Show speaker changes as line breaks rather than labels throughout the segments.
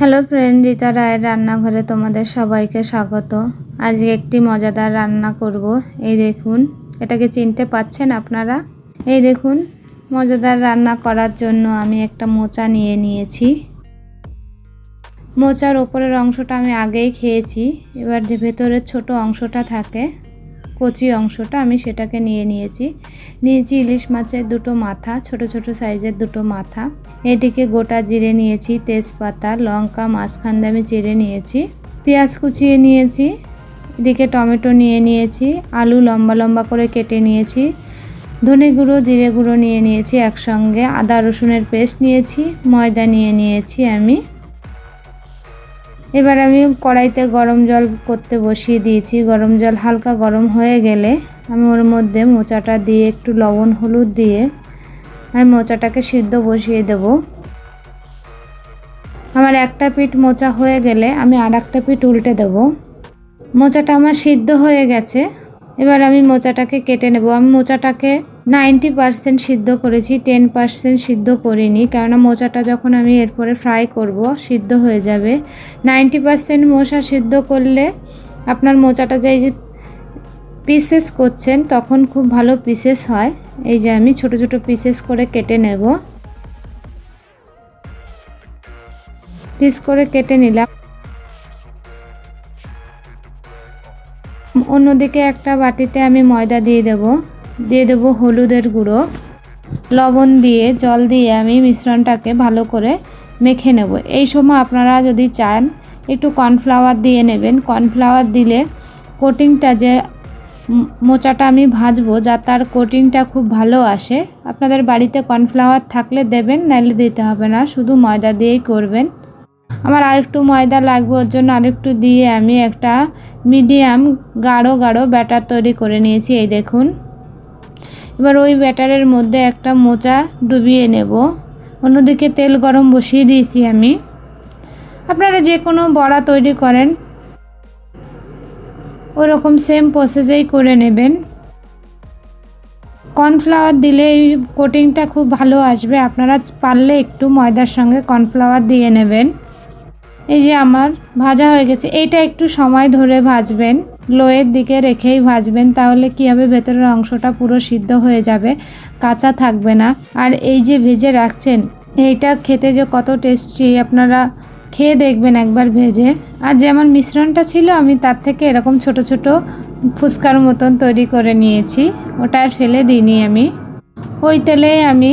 Hello friend, Rita রায়ের রান্নাঘরে তোমাদের সবাইকে স্বাগত। আজকে একটি মজাদার রান্না করব। এই দেখুন, এটাকে চিনতে পাচ্ছেন আপনারা? এই দেখুন, মজাদার রান্না করার জন্য আমি একটা মোচা নিয়ে নিয়েছি। মোচার ওপরের অংশটা আমি আগেই খেয়েছি, এবার যে ভেতরের ছোট অংশটা থাকে কচি অংশটা আমি সেটাকে নিয়ে নিয়েছি। নিয়েছি ইলিশ মাছের দুটো মাথা, ছোট ছোট সাইজের দুটো মাথা। এটিকে গোটা জিরে নিয়েছি, তেজপাতা, লঙ্কা, মাঝখান আমি চিড়ে নিয়েছি। পেঁয়াজ কুচিয়ে নিয়েছি, এদিকে টমেটো নিয়ে নিয়েছি, আলু লম্বা লম্বা করে কেটে নিয়েছি। ধনে গুঁড়ো, জিরে গুঁড়ো নিয়ে নিয়েছি একসঙ্গে। আদা রসুনের পেস্ট নিয়েছি, ময়দা নিয়ে নিয়েছি আমি। এবার আমি কড়াইতে গরম জল করতে বসিয়ে দিয়েছি। গরম জল হালকা গরম হয়ে গেলে আমি ওর মধ্যে মোচাটা দিয়ে একটু লবণ, হলুদ দিয়ে আমি মোচাটাকে সিদ্ধ বসিয়ে দেব। আমার একটা পিঠ মোচা হয়ে গেলে আমি আর একটা পিঠ উল্টে দেব। মোচাটা আমার সিদ্ধ হয়ে গেছে। এবার আমি মোচাটাকে কেটে নেব। আমি মোচাটাকে নাইনটি পারসেন্ট সিদ্ধ করেছি, টেন পারসেন্ট সিদ্ধ করিনি। কেননা মোচাটা যখন আমি এরপরে ফ্রাই করব, সিদ্ধ হয়ে যাবে। নাইনটি পারসেন্ট মোচা সিদ্ধ করলে আপনার মোচাটা যে যে পিসেস করছেন, তখন খুব ভালো পিসেস হয়। এই যে আমি ছোট ছোট পিসেস করে কেটে নেব। পিস করে কেটে নিলাম। অন্যদিকে একটা বাটিতে আমি ময়দা দিয়ে দেব। দিয়ে দেব হলুদের গুঁড়ো। লবণ দিয়ে, জল দিয়ে আমি মিশ্রণটাকে ভালো করে মেখে নেব। এই সময় আপনারা যদি চান, একটু কর্নফ্লাওয়ার দিয়ে নেবেন। কর্নফ্লাওয়ার দিলে কোটিংটা যে মোচাটা আমি ভাজবো, যা তার কোটিংটা খুব ভালো আসে। আপনাদের বাড়িতে কর্নফ্লাওয়ার থাকলে দেবেন, নাইলে দিতে হবে না, শুধু ময়দা দিয়েই করবেন। আমার আরেকটু ময়দা লাগবে, ওর জন্য আরেকটু দিয়ে আমি একটা মিডিয়াম গাঢ় গাঢ় ব্যাটার তৈরি করে নিয়েছি, এই দেখুন। এবার ওই ব্যাটারের মধ্যে একটা মোচা ডুবিয়ে নেব। অন্যদিকে তেল গরম বসিয়ে দিয়েছি আমি। আপনারা যে কোনো বড়া তৈরি করেন, ওরকম সেম প্রসেসেই করে নেবেন। কর্নফ্লাওয়ার দিলে এই কোটিংটা খুব ভালো আসবে। আপনারা পারলে একটু ময়দার সঙ্গে কর্নফ্লাওয়ার দিয়ে নেবেন। এই যে আমার ভাজা হয়ে গেছে, এইটা একটু সময় ধরে ভাজবেন লোয়ের দিকে রেখেই ভাজবেন, তাহলে কী হবে? ভেতরের অংশটা পুরো সিদ্ধ হয়ে যাবে, কাঁচা থাকবে না। আর এই যে ভেজে রাখছেন, এইটা খেতে যে কত টেস্টি, আপনারা খেয়ে দেখবেন একবার ভেজে। আর যেমন মিশ্রণটা ছিল, আমি তার থেকে এরকম ছোট ছোট ফুচকার মতন তৈরি করে নিয়েছি, ওটা আর ফেলে দিইনি আমি। ওই তেলে আমি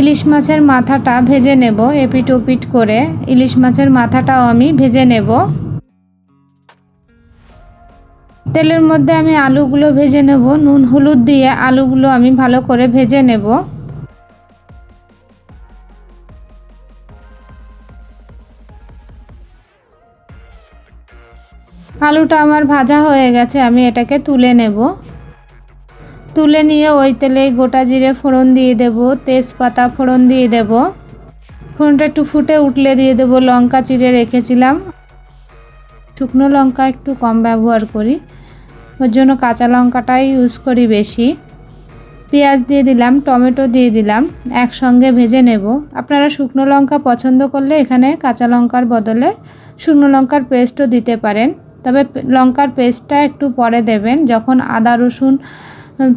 ইলিশ মাছের মাথাটা ভেজে নেব এপিট ওপিট করে। ইলিশ মাছের মাথাটাও আমি ভেজে নেব। তেলের মধ্যে আমি আলুগুলো ভেজে নেব। নুন, হলুদ দিয়ে আলুগুলো আমি ভালো করে ভেজে নেব। আলুটা আমার ভাজা হয়ে গেছে, আমি এটাকে তুলে নেব। তুলে নিয়ে ওই তেলে গোটা জিরে ফোড়ন দিয়ে দেব, তেজপাতা ফোড়ন দিয়ে দেব। ফোড়নটা একটু ফুটে উঠলে দিয়ে দেব, লঙ্কা চিড়ে রেখেছিলাম। শুকনো লঙ্কা একটু কম ব্যবহার করি, ওর জন্য কাঁচা লঙ্কাটাই ইউজ করি বেশি। পেঁয়াজ দিয়ে দিলাম, টমেটো দিয়ে দিলাম, একসঙ্গে ভেজে নেব। আপনারা শুকনো লঙ্কা পছন্দ করলে এখানে কাঁচা লঙ্কার বদলে শুকনো লঙ্কার পেস্টও দিতে পারেন। তবে লঙ্কার পেস্টটা একটু পরে দেবেন, যখন আদা, রসুন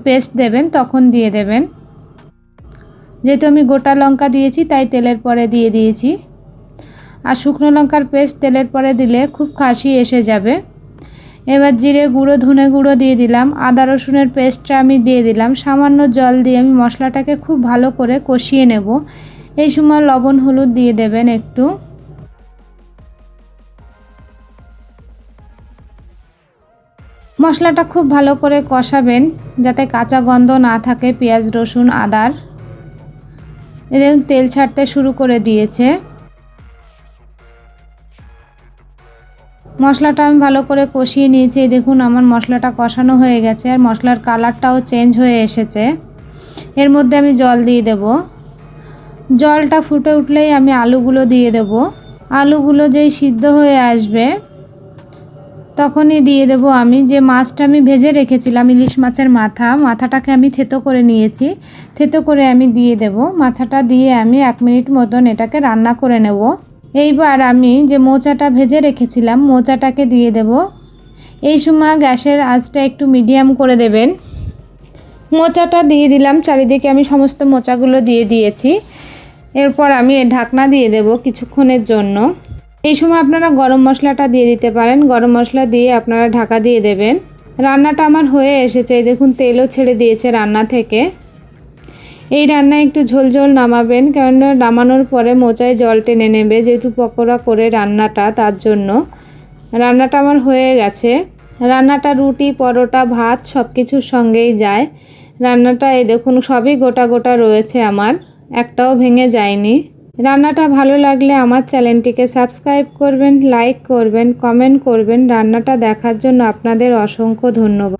পেস্ট দেবেন, তখন দিয়ে দেবেন। যেহেতু আমি গোটা লঙ্কা দিয়েছি, তাই তেলের পরে দিয়ে দিয়েছি। আর শুকনো লঙ্কার পেস্ট তেলের পরে দিলে খুব খাসি এসে যাবে। এবার জিরে গুঁড়ো, ধনে গুঁড়ো দিয়ে দিলাম। আদা রসুনের পেস্টটা আমি দিয়ে দিলাম। সামান্য জল দিয়ে আমি মশলাটাকে খুব ভালো করে কষিয়ে নেব। এই সময় লবণ, হলুদ দিয়ে দেবেন একটু। মশলাটা খুব ভালো করে কষাবেন, যাতে কাঁচা গন্ধ না থাকে, পেঁয়াজ, রসুন, আদার। এদের তেল ছাড়তে শুরু করে দিয়েছে। মশলাটা আমি ভালো করে কষিয়ে নিয়েছি। দেখুন, আমার মশলাটা কষানো হয়ে গেছে, আর মশলার কালারটাও চেঞ্জ হয়ে এসেছে। এর মধ্যে আমি জল দিয়ে দেব। জলটা ফুটে উঠলেই আমি আলুগুলো দিয়ে দেব। আলুগুলো যেই সিদ্ধ হয়ে আসবে তখনই দিয়ে দেব আমি যে মাছটা আমি ভেজে রেখেছিলাম, ইলিশ মাছের মাথা, মাথাটাকে আমি থেতো করে নিয়েছি। থেতো করে আমি দিয়ে দেব। মাথাটা দিয়ে আমি এক মিনিট মতন এটাকে রান্না করে নেব। এইবার আমি যে মোচাটা ভেজে রেখেছিলাম, মোচাটাকে দিয়ে দেব। এই সময় গ্যাসের আঁচটা একটু মিডিয়াম করে দেবেন। মোচাটা দিয়ে দিলাম, চারিদিকে আমি সমস্ত মোচাগুলো দিয়ে দিয়েছি। এরপর আমি ঢাকনা দিয়ে দেব কিছুক্ষণের জন্য। এই সময় আপনারা গরম মশলাটা দিয়ে দিতে পারেন। গরম মশলা দিয়ে আপনারা ঢাকা দিয়ে দেবেন। রান্নাটা আমার হয়ে এসেছে। এই দেখুন, তেলও ছেড়ে দিয়েছে রান্না থেকে। এই রান্নায় একটু ঝোল ঝোল নামাবেন কারণ নামানোর পরে মোচায় জল টেনে নেবে, যেহেতু পকোড়া করে রান্নাটা, তার জন্য। রান্নাটা আমার হয়ে গেছে। রান্নাটা রুটি, পরোটা, ভাত সব কিছুর সঙ্গেই যায়। রান্নাটা এই দেখুন, সবই গোটা গোটা রয়েছে আমার। একটাও ভেঙে যায়নি। রান্নাটা ভালো লাগলে আমার চ্যানেলটিকে সাবস্ক্রাইব করবেন, লাইক করবেন, কমেন্ট করবেন। রান্নাটা দেখার জন্য আপনাদের অসংখ্য ধন্যবাদ।